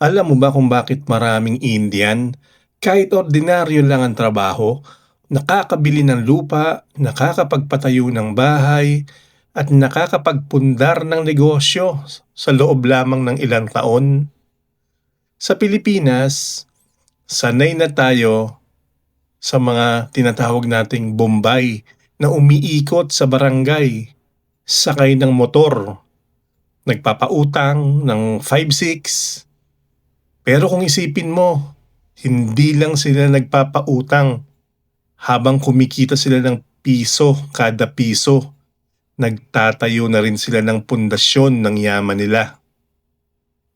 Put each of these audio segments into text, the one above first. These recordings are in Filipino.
Alam mo ba kung bakit maraming Indian, kahit ordinaryo lang ang trabaho, nakakabili ng lupa, nakakapagpatayo ng bahay, at nakakapagpundar ng negosyo sa loob lamang ng ilang taon? Sa Pilipinas, sanay na tayo sa mga tinatawag nating Bombay na umiikot sa barangay, sakay ng motor, nagpapautang ng 5-6. Pero kung isipin mo, hindi lang sila nagpapautang habang kumikita sila ng piso kada piso. Nagtatayo na rin sila ng pundasyon ng yaman nila.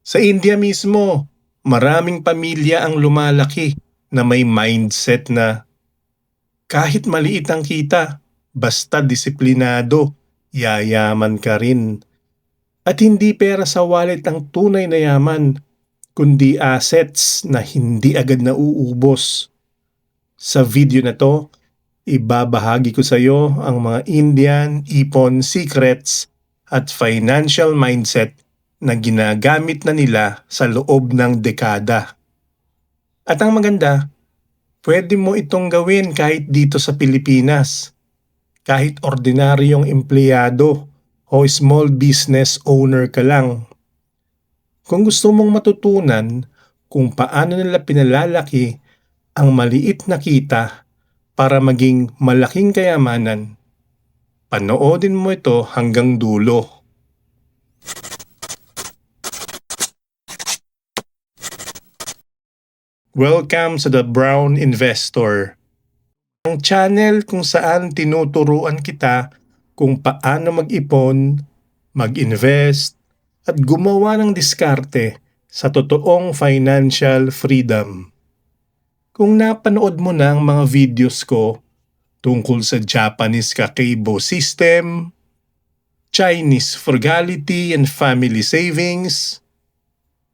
Sa India mismo, maraming pamilya ang lumalaki na may mindset na kahit maliit ang kita, basta disiplinado, yayaman ka rin. At hindi pera sa wallet ang tunay na yaman, kundi assets na hindi agad nauubos. Sa video na to, ibabahagi ko sa iyo ang mga Indian ipon secrets at financial mindset na ginagamit na nila sa loob ng dekada. At ang maganda, pwede mo itong gawin kahit dito sa Pilipinas. Kahit ordinaryong empleyado o small business owner ka lang. Kung gusto mong matutunan kung paano nila pinalalaki ang maliit na kita para maging malaking kayamanan, panoodin mo ito hanggang dulo. Welcome sa The Brown Investor. Ang channel kung saan tinuturuan kita kung paano mag-ipon, mag-invest, at gumawa ng diskarte sa totoong financial freedom. Kung napanood mo na ang mga videos ko tungkol sa Japanese Kakeibo system, Chinese frugality and family savings,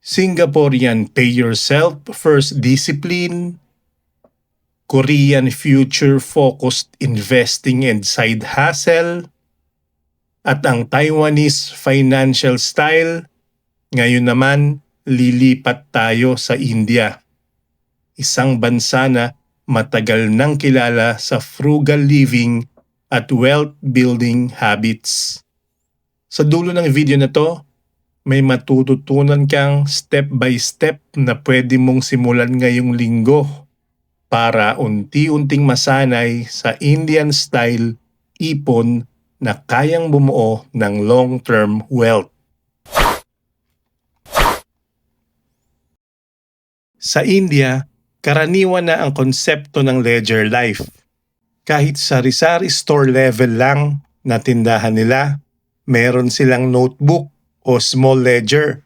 Singaporean pay yourself first discipline, Korean future-focused investing and side hustle, at ang Taiwanese financial style, ngayon naman lilipat tayo sa India. Isang bansa na matagal nang kilala sa frugal living at wealth building habits. Sa dulo ng video na to, may matututunan kang step by step na pwede mong simulan ngayong linggo para unti-unting masanay sa Indian style ipon na kayang bumuo ng long-term wealth. Sa India, karaniwan na ang konsepto ng ledger life. Kahit sa sari store level lang na tindahan nila, meron silang notebook o small ledger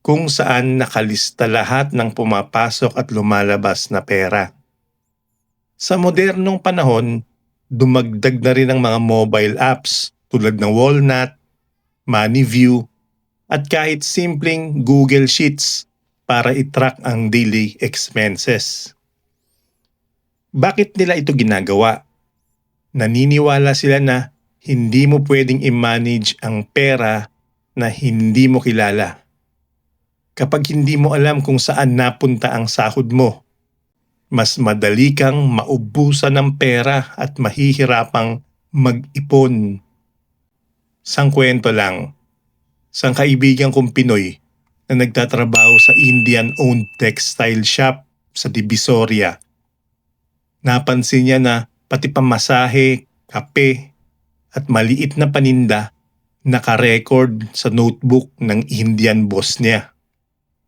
kung saan nakalista lahat ng pumapasok at lumalabas na pera. Sa modernong panahon, dumagdag na rin ang mga mobile apps tulad ng Walnut, Moneyview, at kahit simpleng Google Sheets para i-track ang daily expenses. Bakit nila ito ginagawa? Naniniwala sila na hindi mo pwedeng i-manage ang pera na hindi mo kilala. Kapag hindi mo alam kung saan napunta ang sahod mo, mas madali kang maubusan ng pera at mahihirapang mag-ipon. Sang kwento lang, sang kaibigan kong Pinoy na nagtatrabaho sa Indian-owned textile shop sa Divisoria. Napansin niya na pati pamasahe, kape, at maliit na paninda naka-record sa notebook ng Indian boss niya.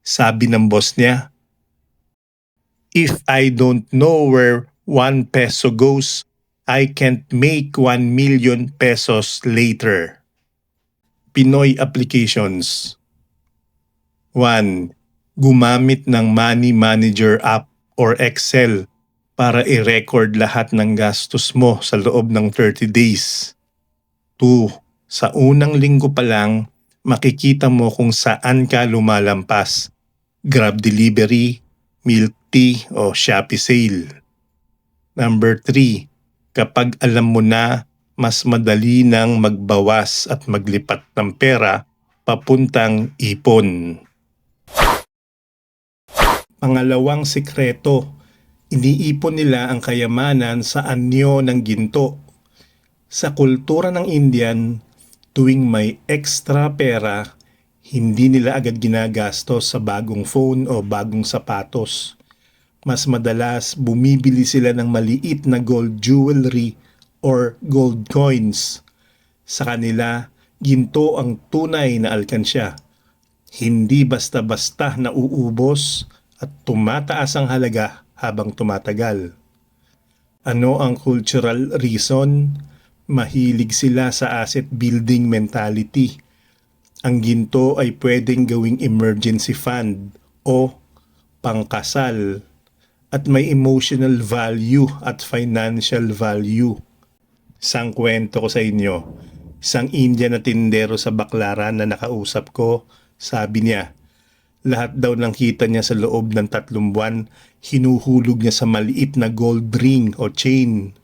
Sabi ng boss niya, If I don't know where 1 peso goes, I can't make 1 million pesos later. Pinoy applications 1. Gumamit ng Money Manager app or Excel para i-record lahat ng gastos mo sa loob ng 30 days. 2. Sa unang linggo pa lang, makikita mo kung saan ka lumalampas. Grab delivery, milk tea o Shopee sale. Number 3. Kapag alam mo na, mas madali nang magbawas at maglipat ng pera papuntang ipon. Pangalawang sikreto, iniipon nila ang kayamanan sa anyo ng ginto. Sa kultura ng Indian, tuwing may extra pera, hindi nila agad ginagastos sa bagong phone o bagong sapatos. Mas madalas bumibili sila ng maliit na gold jewelry or gold coins. Sa kanila, ginto ang tunay na alkansya. Hindi basta-basta nauubos at tumataas ang halaga habang tumatagal. Ano ang cultural reason? Mahilig sila sa asset building mentality. Ang ginto ay pwedeng gawing emergency fund o pangkasal at may emotional value at financial value. Isang kwento ko sa inyo, isang Indian na tindero sa Baklaran na nakausap ko, sabi niya, lahat daw ng kita niya sa loob ng tatlong buwan, hinuhulog niya sa maliit na gold ring o chain.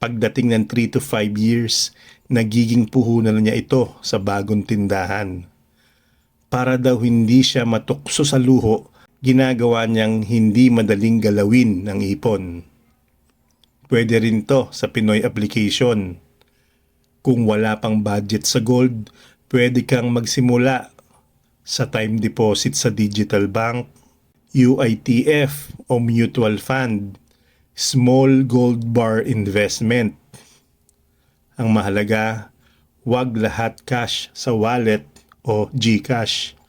Pagdating ng 3 to 5 years, nagiging puhunan na niya ito sa bagong tindahan. Para daw hindi siya matukso sa luho, ginagawa niyang hindi madaling galawin ng ipon. Pwede rin to sa Pinoy application. Kung wala pang budget sa gold, pwede kang magsimula sa time deposit sa digital bank, UITF o mutual fund, small gold bar investment. Ang mahalaga, wag lahat cash sa wallet o GCash.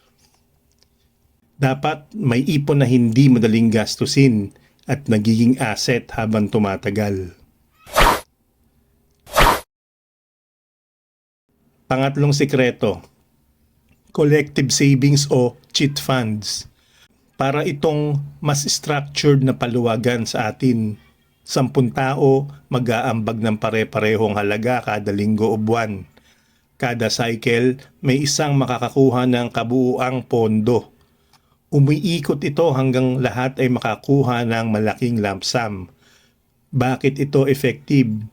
Dapat may ipon na hindi madaling gastusin at nagiging asset habang tumatagal. Pangatlong sikreto, collective savings o cheat funds. Para itong mas structured na paluwagan sa atin. Sampun tao mag-aambag ng pare-parehong halaga kada linggo o buwan. Kada cycle, may isang makakakuha ng kabuuang pondo. Umiikot ito hanggang lahat ay makakuha ng malaking lump sum. Bakit ito effective?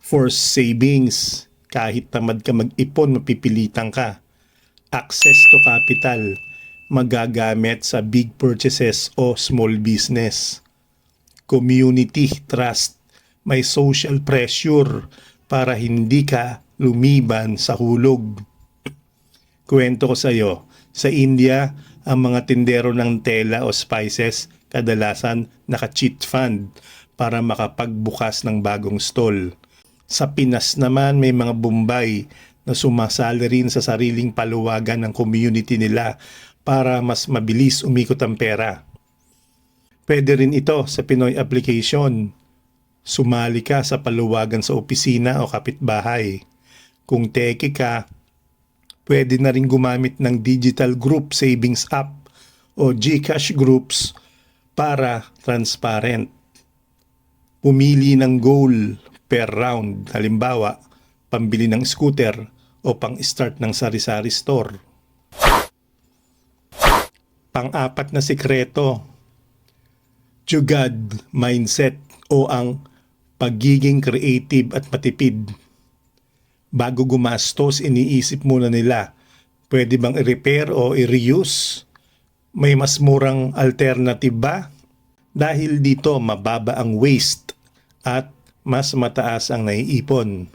For savings, kahit tamad ka mag-ipon, mapipilitan ka access to capital magagamit sa big purchases o small business. Community trust, may social pressure para hindi ka lumiban sa hulog. Kwento ko sa iyo, sa India, ang mga tindero ng tela o spices kadalasan naka-cheat fund para makapagbukas ng bagong stall. Sa Pinas naman may mga Bombay na sumasali rin sa sariling paluwagan ng community nila para mas mabilis umikot ang pera. Pwede rin ito sa Pinoy application. Sumali ka sa paluwagan sa opisina o kapitbahay. Kung teki ka, pwede na rin gumamit ng digital group savings app o GCash groups para transparent. Pumili ng goal per round. Halimbawa, pambili ng scooter o pang-start ng sari-sari store. Pang-apat na sikreto, jugad mindset o ang pagiging creative at matipid. Bago gumastos, iniisip muna nila, pwede bang i-repair o i-reuse? May mas murang alternative ba? Dahil dito mababa ang waste at mas mataas ang naiipon.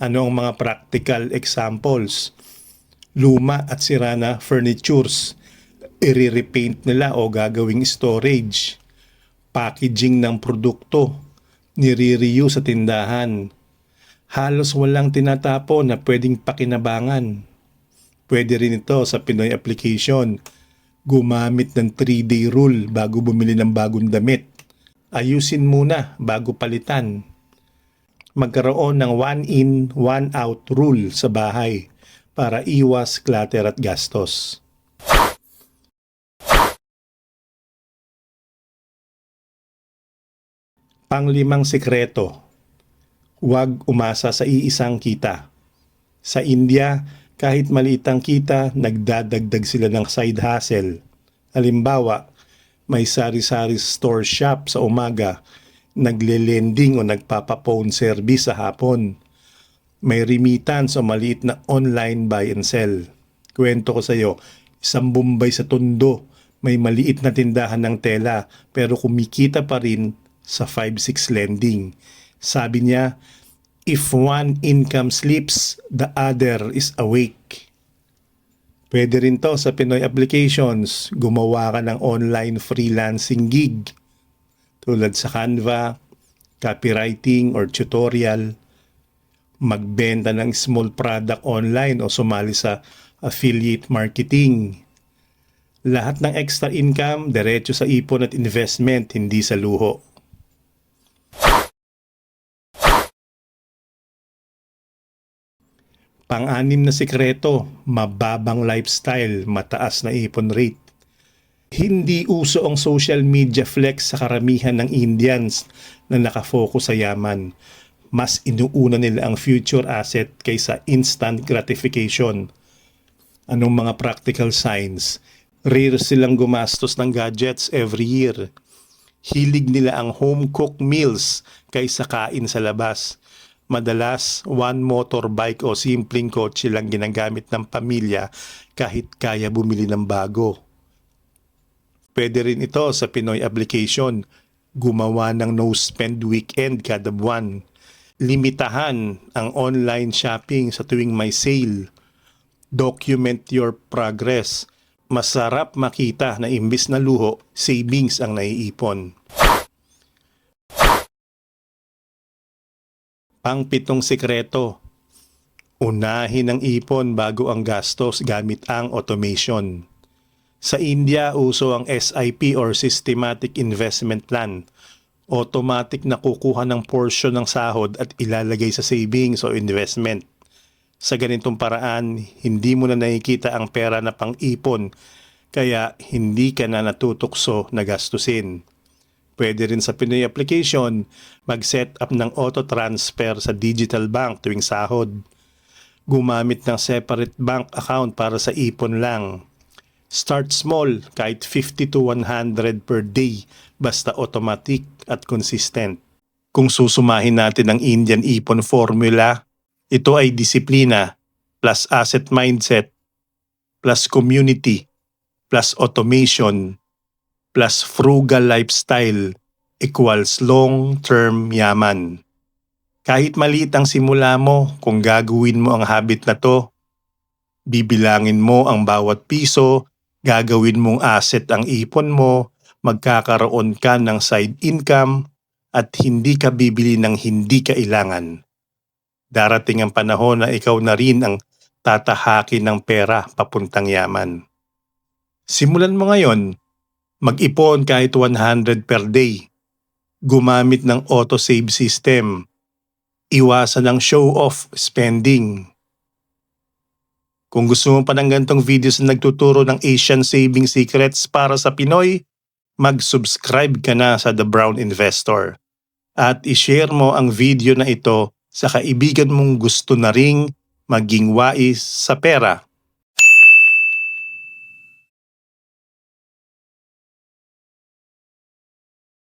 Ano ang mga practical examples? Luma at sira na furnitures, i-repaint nila o gagawing storage. Packaging ng produkto, nire-reuse sa tindahan. Halos walang tinatapo na pwedeng pakinabangan. Pwede rin ito sa Pinoy application. Gumamit ng 3-day rule bago bumili ng bagong damit. Ayusin muna bago palitan magkaroon ng one in, one out rule sa bahay para iwas clutter at gastos. Panglimang sikreto, huwag umasa sa iisang kita. Sa India, kahit maliit ang kita, nagdadagdag sila ng side hustle. Halimbawa, may sari-sari store shop sa umaga nagle-lending o nagpapa-phone service sa hapon. May remittance o maliit na online buy and sell. Kwento ko sa iyo, isang Bombay sa Tondo, may maliit na tindahan ng tela pero kumikita pa rin sa 5-6 lending. Sabi niya, if one income sleeps, the other is awake. Pwede rin to sa Pinoy applications. Gumawa ka ng online freelancing gig. Tulad sa Canva, copywriting or tutorial. Magbenta ng small product online o sumali sa affiliate marketing. Lahat ng extra income, diretso sa ipon at investment, hindi sa luho. Pang-anim na sikreto, mababang lifestyle, mataas na ipon rate. Hindi uso ang social media flex sa karamihan ng Indians na nakafocus sa yaman. Mas inuuna nila ang future asset kaysa instant gratification. Anong mga practical signs? Rare silang gumastos ng gadgets every year. Hilig nila ang home-cooked meals kaysa kain sa labas Madalas, one motorbike o simpleng kotse lang ginagamit ng pamilya kahit kaya bumili ng bago. Pwede rin ito sa Pinoy application, gumawa ng no-spend weekend kada buwan. Limitahan ang online shopping sa tuwing may sale. Document your progress. Masarap makita na imbis na luho, savings ang naiipon. Pangpitong sikreto, unahin ang ipon bago ang gastos gamit ang automation. Sa India, uso ang SIP or Systematic Investment Plan. Automatic na kukuha ng portion ng sahod at ilalagay sa savings o investment. Sa ganitong paraan, hindi mo na nakikita ang pera na pang-ipon kaya hindi ka na natutukso na gastusin. Pwede rin sa Pinoy application mag-set up ng auto-transfer sa digital bank tuwing sahod. Gumamit ng separate bank account para sa ipon lang. Start small kahit 50 to 100 per day basta automatic at consistent. Kung susumahin natin ang Indian ipon formula, ito ay disiplina plus asset mindset plus community plus automation plus frugal lifestyle equals long-term yaman. Kahit maliit ang simula mo, kung gagawin mo ang habit na to, bibilangin mo ang bawat piso, gagawin mong asset ang ipon mo, magkakaroon ka ng side income, at hindi ka bibili ng hindi kailangan. Darating ang panahon na ikaw na rin ang tatahakin ng pera papuntang yaman. Simulan mo ngayon, Mag-ipon kahit 100 per day. Gumamit ng auto-save system. Iwasan ang show-off spending. Kung gusto mo pa ng gantong videos na nagtuturo ng Asian Saving Secrets para sa Pinoy, mag-subscribe ka na sa The Brown Investor. At ishare mo ang video na ito sa kaibigan mong gusto na ring maging wais sa pera.